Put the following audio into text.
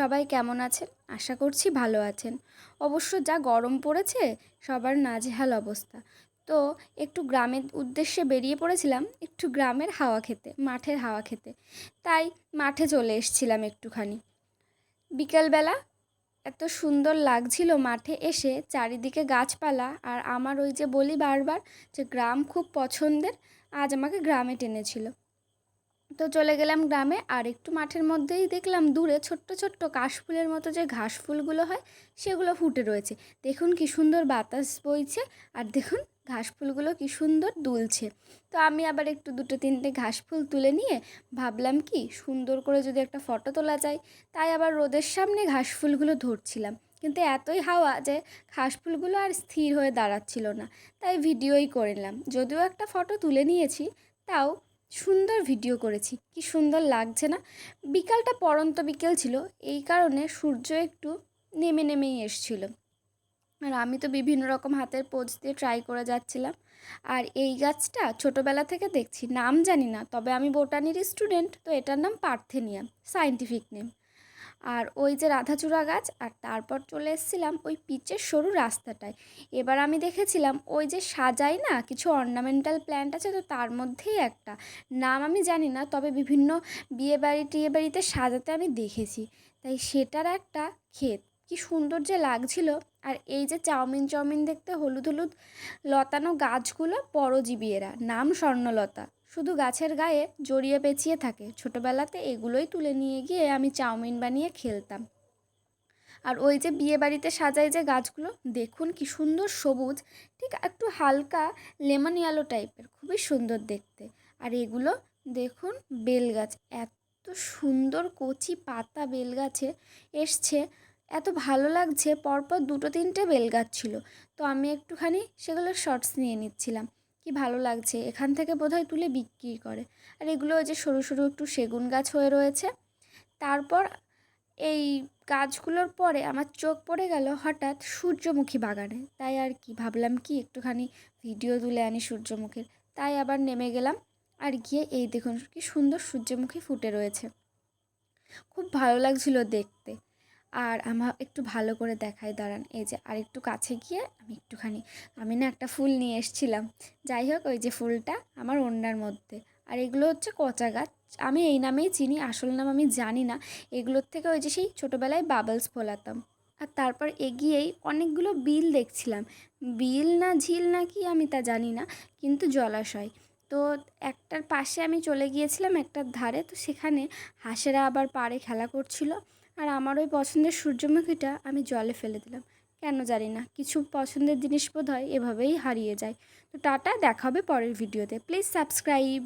সবাই কেমন আছেন? আশা করছি ভালো আছেন। অবশ্য যা গরম পড়েছে, সবার নাজেহাল অবস্থা। তো একটু গ্রামের উদ্দেশ্যে বেরিয়ে পড়েছিলাম, একটু গ্রামের হাওয়া খেতে, মাঠের হাওয়া খেতে। তাই মাঠে চলে এসেছিলাম একটুখানি। বিকেলবেলা এত সুন্দর লাগছিল মাঠে এসে, চারিদিকে গাছপালা আর আমার ওই যে বলি বারবার যে গ্রাম খুব পছন্দের, আজ আমাকে গ্রামে টেনেছিল। তো চলে গেলাম গ্রামে, আর একটু মাঠের মধ্যেই দেখলাম দূরে ছোট্ট ছোট্ট কাশফুলের মতো যে ঘাস ফুলগুলো হয়, সেগুলো ফুটে রয়েছে। দেখুন কি সুন্দর বাতাস বইছে, আর দেখুন ঘাস ফুলগুলো কি সুন্দর দুলছে। তো আমি আবার একটু দুটো তিনটে ঘাস ফুল তুলে নিয়ে ভাবলাম কি, সুন্দর করে যদি একটা ফটো তোলা যায়। তাই আবার রোদের সামনে ঘাস ফুলগুলো ধরছিলাম। কিন্তু এতই হাওয়া যে ঘাস ফুলগুলো আর স্থির হয়ে দাঁড়াচ্ছিল না। তাই ভিডিওই করে নিলাম। যদিও একটা ফটো তুলে নিয়েছি, তাও সুন্দর ভিডিও করেছি। কি সুন্দর লাগছে না? বিকালটা পরন্ত বিকেল ছিল, এই কারণে সূর্য একটু নেমে নেমেই এসছিল। আর আমি তো বিভিন্ন রকম হাতের পোজ দিয়ে ট্রাই করে যাচ্ছিলাম। আর এই গাছটা ছোটোবেলা থেকে দেখছি, নাম জানি না, তবে আমি বোটানির স্টুডেন্ট তো এটার নাম পার্থেনিয়াম সাইন্টিফিক নেম আর ওই যে রাধাচূড়া গাছ, আর তারপর চলে এসেছিলাম ওই পিচের সরু রাস্তাটায়। এবার আমি দেখেছিলাম ওই যে সাজাই না কিছু অর্নামেন্টাল প্ল্যান্ট আছে, তো তার মধ্যেই একটা। নাম আমি জানি না, তবে বিভিন্ন বিয়ে বাড়ি টিয়ে বাড়িতে সাজাতে আমি দেখেছি। তাই সেটার একটা ক্ষেত। কি সুন্দর যে লাগছিল। আর এই যে চাউমিন চাউমিন দেখতে হলুদ হলুদ লতানো গাছগুলো পরজীবী এরা নাম স্বর্ণলতা। শুধু গাছের গায়ে জড়িয়ে পেঁচিয়ে থাকে। ছোটোবেলাতে এগুলোই তুলে নিয়ে গিয়ে আমি চাউমিন বানিয়ে খেলতাম। আর ওই যে বিয়ে বাড়িতে সাজায় যে গাছগুলো, দেখুন কি সুন্দর সবুজ, ঠিক একটু হালকা লেমন ইয়েলো টাইপের খুবই সুন্দর দেখতে। আর এগুলো দেখুন বেল গাছ এত সুন্দর কচি পাতা বেল গাছে এসছে, এত ভালো লাগছে। পরপর দুটো তিনটে বেল গাছ ছিল। তো আমি একটুখানি সেগুলোর শর্টস নিয়ে নিচ্ছিলাম। কি ভালো লাগছে? এখান থেকে বোধহয় তুলে বিক্রি করে। আর এগুলো যে সরু সরু একটু সেগুন গাছ হয়ে রয়েছে। তারপর এই গাছগুলোর পরে আমার চোখ পড়ে গেল হঠাৎ সূর্যমুখী বাগানে। তাই আর কি, ভাবলাম কি একটুখানি ভিডিও তুলে আনি সূর্যমুখীর। তাই আবার নেমে গেলাম আর গিয়ে এই দেখুন কি সুন্দর সূর্যমুখী ফুটে রয়েছে। খুব ভালো লাগছিল দেখতে। আর আমার একটু ভালো করে দেখায় দাঁড়ান। এই যে আর একটু কাছে গিয়ে আমি একটুখানি, আমি না একটা ফুল নিয়ে এসছিলাম। যাই হোক, ওই যে ফুলটা আমার ওড়নার মধ্যে। আর এগুলো হচ্ছে কচা গাছ। আমি এই নামেই চিনি, আসল নাম আমি জানি না। এগুলোর থেকে ওই যে সেই ছোটোবেলায় বাবলস ফোলাতাম। আর তারপর এগিয়েই অনেকগুলো বিল দেখছিলাম। বিল না ঝিল না কি আমি তা জানি না, কিন্তু জলাশয়। তো একটার পাশে আমি চলে গিয়েছিলাম একটার ধারে, তো সেখানে হাঁসেরা আবার পাড়ে খেলা করছিল। আর আমার ওই পছন্দের সূর্যমুখীটা আমি জলে ফেলে দিলাম। কেন জানি না, কিছু পছন্দের জিনিস বোধ হয় এভাবেই হারিয়ে যায়। তো টাটা, দেখা হবে পরের ভিডিওতে। Please subscribe